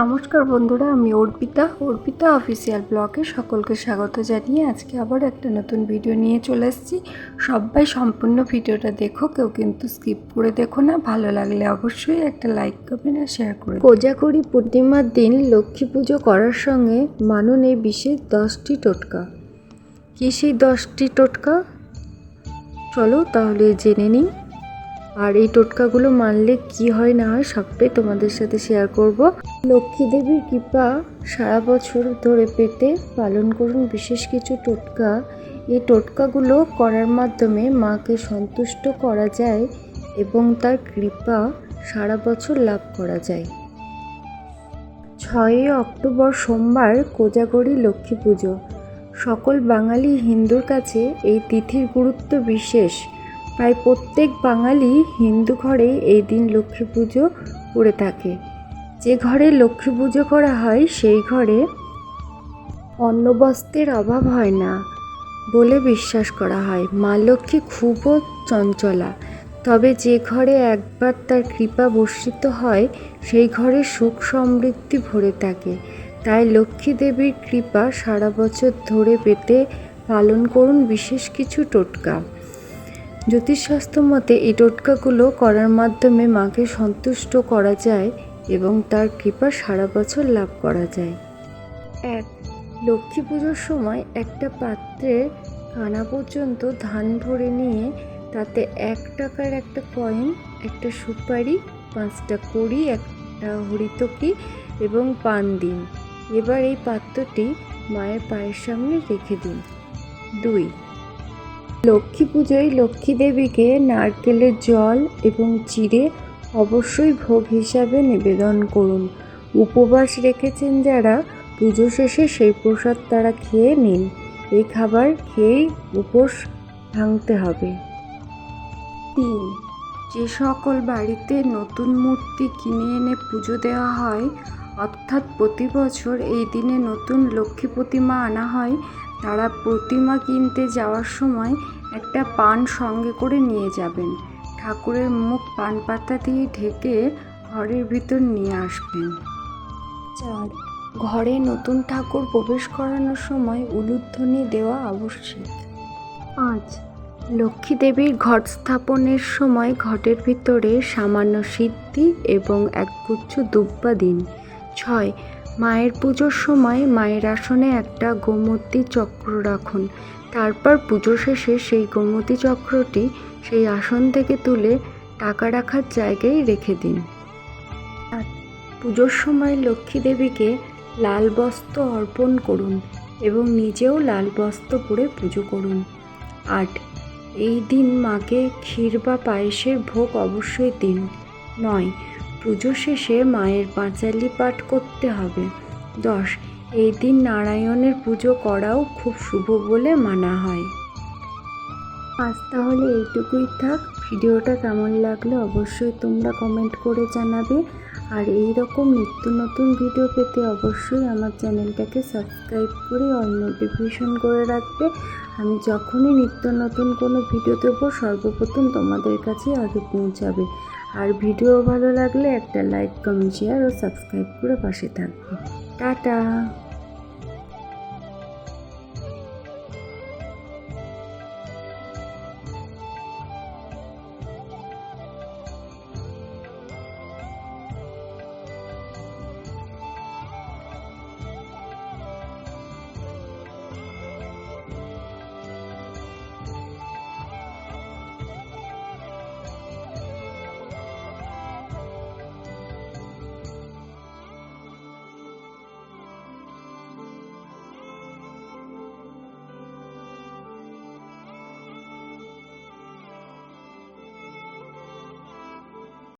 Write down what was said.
নমস্কার বন্ধুরা, আমি অর্পিতা। অর্পিতা অফিসিয়াল ব্লগে সকলকে স্বাগত জানিয়ে আজকে আবার একটা নতুন ভিডিও নিয়ে চলে এসেছি। সবাই সম্পূর্ণ ভিডিওটা দেখো, কেউ কিন্তু স্কিপ করে দেখো না। ভালো লাগলে অবশ্যই একটা লাইক করবেন আর শেয়ার করে কোজাগরি পূর্ণিমার দিন লক্ষ্মী পুজো করার সঙ্গে মানুন এই বিশেষ দশটি টোটকা। কী সেই দশটি টোটকা? চলো তাহলে জেনে নিই। আর এই টোটকাগুলো মানলে কি হয় না হয় সবটাই তোমাদের সাথে শেয়ার করব। লক্ষ্মী দেবীর কৃপা সারা বছর ধরে পেতে পালন করুন বিশেষ কিছু টোটকা। এই টোটকাগুলো করার মাধ্যমে মাকে সন্তুষ্ট করা যায় এবং তার কৃপা সারা বছর লাভ করা যায়। ছয়ই অক্টোবর সোমবার কোজাগরি লক্ষ্মী পুজো। সকল বাঙালি হিন্দুর কাছে এই তিথির গুরুত্ব বিশেষ। প্রায় প্রত্যেক বাঙালি হিন্দু ঘরে এই দিন লক্ষ্মী পুজো করে থাকে। যে ঘরে লক্ষ্মী পুজো করা হয়, সেই ঘরে অন্নবস্ত্রের অভাব হয় না বলে বিশ্বাস করা হয়। মা লক্ষ্মী খুবও চঞ্চলা। তবে যে ঘরে একবার তার কৃপা বর্ষিত হয়, সেই ঘরে সুখ সমৃদ্ধি ভরে থাকে। তাই লক্ষ্মী দেবীর কৃপা সারা বছর ধরে পেতে পালন করুন বিশেষ কিছু টোটকা। জ্যোতিষশাস্ত্র মতে এই টোটকাগুলো করার মাধ্যমে মাকে সন্তুষ্ট করা যায় এবং তার কৃপা সারা বছর লাভ করা যায়। এক, লক্ষ্মী পুজোর সময় একটা পাত্রে কানা পর্যন্ত ধান ভরে নিয়ে তাতে এক টাকার একটা কয়েন, একটা সুপারি, পাঁচটা কড়ি, একটা হরিতকি এবং পান দিন। এবার এই পাত্রটি মায়ের পায়ের সামনে রেখে দিন। দুই লক্ষ্মী পুজোয় লক্ষ্মী দেবীকে নারকেলের জল এবং চিড়ে অবশ্যই ভোগ হিসাবে নিবেদন করুন। উপবাস রেখেছেন যারা, পুজো শেষে সেই প্রসাদ তারা খেয়ে নিন। এই খাবার খেয়েই উপোস ভাঙতে হবে। তিন, যে সকল বাড়িতে নতুন মূর্তি কিনে এনে পুজো দেওয়া হয়, অর্থাৎ প্রতি বছর এই দিনে নতুন লক্ষ্মী প্রতিমা আনা হয় তারা প্রতিমা কিনতে যাওয়ার সময় একটা পান সঙ্গে করে নিয়ে যাবেন। ঠাকুরের মুখ পান পাতা দিয়ে ঢেকে ঘরের ভিতর নিয়ে আসবেন। চার ঘরে নতুন ঠাকুর প্রবেশ করানোর সময় উলুধ্বনি দেওয়া আবশ্যক। পাঁচ লক্ষ্মী দেবীর ঘট স্থাপনের সময় ঘটের ভিতরে সামান্য সিদ্ধি এবং একগুচ্ছ দুব্বা দিন। ছয় মায়ের পুজোর সময় মায়ের আসনে একটা গোমতী চক্র রাখুন। তারপর পুজো শেষে সেই গোমতী চক্রটি সেই আসন থেকে তুলে টাকা রাখার জায়গায় রেখে দিন। পুজোর সময় লক্ষ্মী দেবীকে লাল বস্ত্র অর্পণ করুন এবং নিজেও লাল বস্ত্র পরে পুজো করুন। আট, এই দিন মাকে ক্ষীর বা পায়েসের ভোগ অবশ্যই দিন। নয় পুজো শেষে মায়ের পাঁচালি পাঠ করতে হবে। দশ, এই দিন নারায়ণের পুজো করাও খুব শুভ বলে মানা হয়। আজ তাহলে এইটুকুই থাক। ভিডিওটা কেমন লাগল অবশ্যই তোমরা কমেন্ট করে জানাবে। আর এই রকম নিত্য নতুন ভিডিও পেতে অবশ্যই আমার চ্যানেলটাকে সাবস্ক্রাইব করে অল নোটিফিকেশন করে রাখবে। আমি যখনই নিত্য নতুন কোনো ভিডিও দেবো, সর্বপ্রথম তোমাদের কাছে আগে পৌঁছাবে। আর ভিডিও ভালো লাগলে একটা লাইক কমেন্ট শেয়ার ও সাবস্ক্রাইব করে পাশে থাকবে। টাটা!